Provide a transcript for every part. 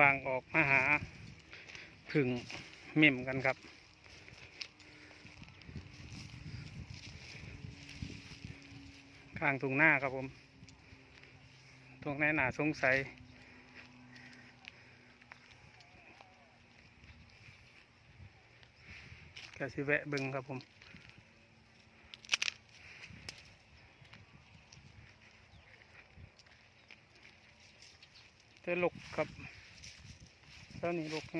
ว่างๆออกมาหาผึ่งเม่มกันครับ ข้างตรงหน้าครับผม ตรงไหนหนาสงสัยก็สิแวะเบึงครับผมเจะลกครับ เจ้านี่ลกไง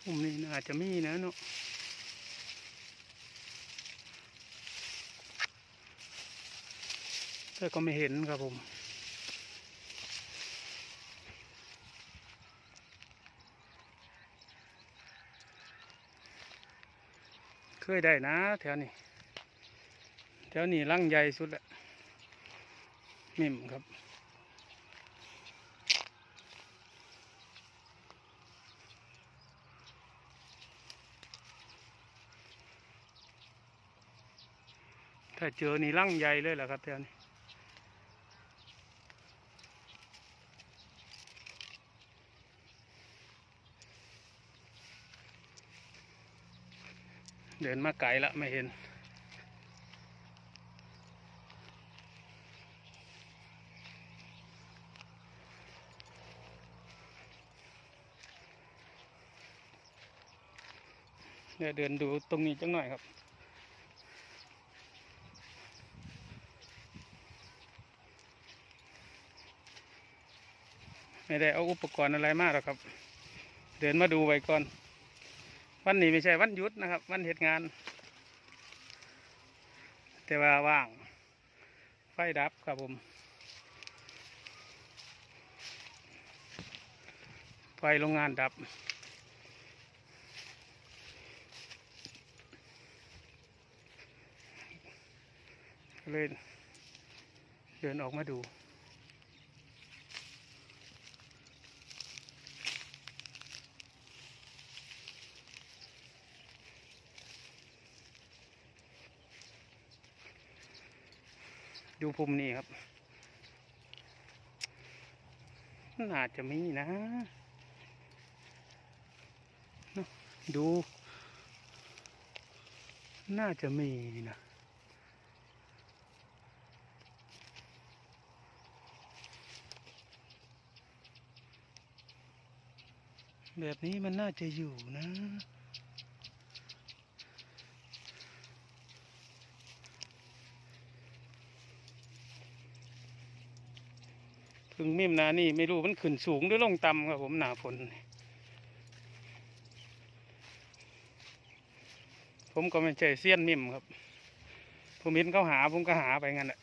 ผมนี่น่าจะมีนะเนาะ แต่ก็ไม่เห็นครับผมเคยได้นะแถวนี้แถวนี้ลังใหญ่สุดแหละมิมครับ ถ้าเจอนี่ลังใหญ่เลยแหละครับแถวนี้ เดินมาไกลละไม่เห็น เดี๋ยวเดินดูตรงนี้จังหน่อยครับไม่ได้เอาอุปกรณ์อะไรมากหรอกครับ เดินมาดูไว้ก่อน วันนี้ไม่ใช่วันหยุดนะครับ วันเหตุงาน แต่ว่าว่าง ไฟดับครับผมไฟโรงงานดับเลยเดินออกมาดู ดูภูมินี่ครับน่าจะมีนะ ดู น่าจะมีนะแบบนี้มันน่าจะอยู่นะ พึ่งมิมนานี่ไม่รู้มันขึ้นสูงหรือลงต่ำครับผมหนาฝนผมก็ไม่ใช่เสี้ยนมิมครับ ผมเห็นเขาหาผมก็หาไปงั้นแหละ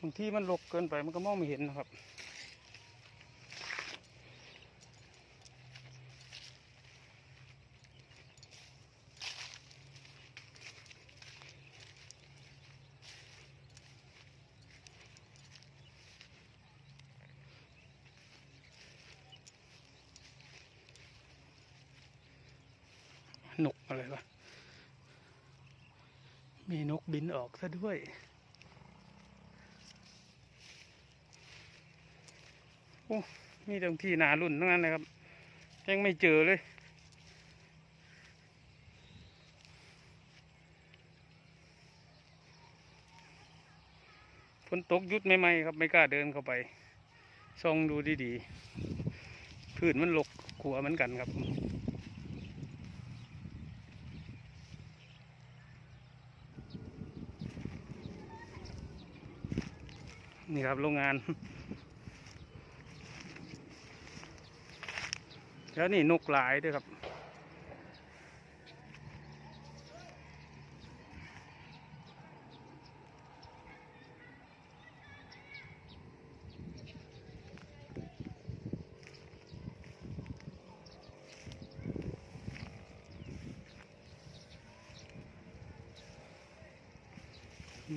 บางที่มันหลกเกินไปมันก็มองไม่เห็นนะครับ นกอะไรวะมีนกบินออกซะด้วย อ้มีแต่ที่นารุ่นทั้งนั้นเลยครับ ยังไม่เจอเลย ฝนตกยุดใหม่ๆครับ ไม่กล้าเดินเข้าไปส่องดูดีๆพื้นมันหลกกลัวเหมือนกันครับนี่ครับโรงงาน แล้วนี่นกหลายด้วยครับ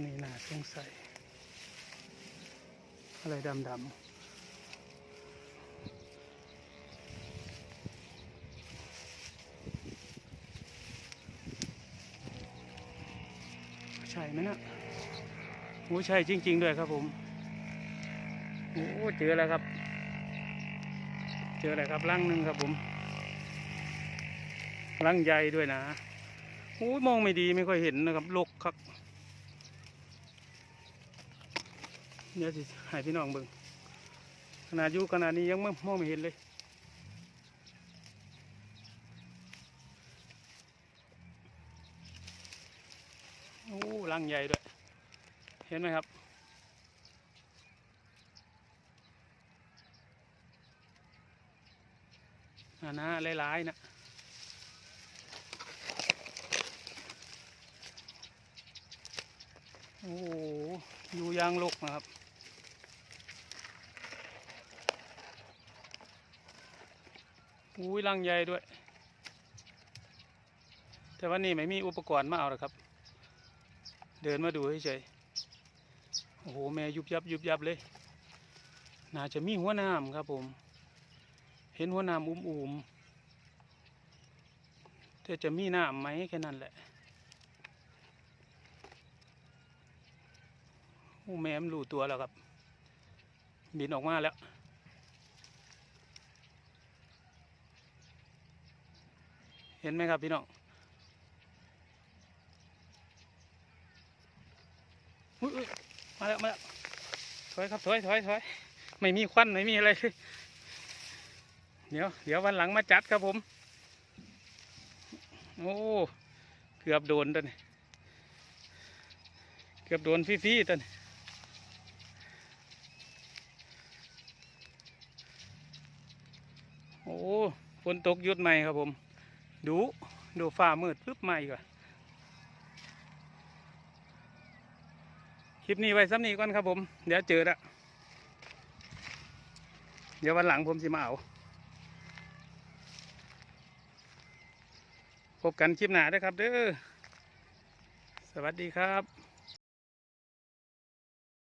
นี่น่าสงสัยอะไรดำๆ ไหมนะโอ้ใช่จริง ๆ ด้วยครับผมโอ้เจอแล้วครับ เจอแล้วครับลังหนึ่งครับผมลังใหญ่ด้วยนะโอ้มองไม่ดีไม่ค่อยเห็นนะครับลกครับเดี๋ยวสิให้พี่น้องเบิ่งขนาดยู่ขนาดนี้ยังมองไม่เห็นเลย โอ้ลังใหญ่ด้วย เห็นไหมครับ อ่านะหลายๆนะโอ้อยู่ยางลกนะครับอุ้ยลังใหญ่ด้วย แต่ว่านี่ไม่มีอุปกรณ์มาเอาหรอกครับ เดินมาดูเฉยโอ้โหแม่ยุบยับยุบยับเลย น่าจะมีหัวน้ำครับผม เห็นหัวน้ำอุ้มๆแต่จะมีน้ำไหมแค่นั้นแหละโอ้แม่มันรู้ตัวแล้วครับ บินออกมาแล้วเห็นไหมครับพี่น้อง อุ๊ยมาแล้วมาแล้วถอยครับถอยถอยถอยไม่มีควันไม่มีอะไรเลยเดี๋ยวเดี๋ยววันหลังมาจัดครับผม โอ้เกือบโดนตันเกือบโดนฟี่ๆตันโอ้ฝนตกหยุดใหม่ครับผม ดูดูฟ้ามืดปึ๊บมาอีกว่ะ คลิปนี้ไว้ซ้ำนี้ก่อนครับผม เดี๋ยวเจอละเดี๋ยววันหลังผมสิมาเอา พบกันคลิปหน้าด้วยครับเด้อ สวัสดีครับ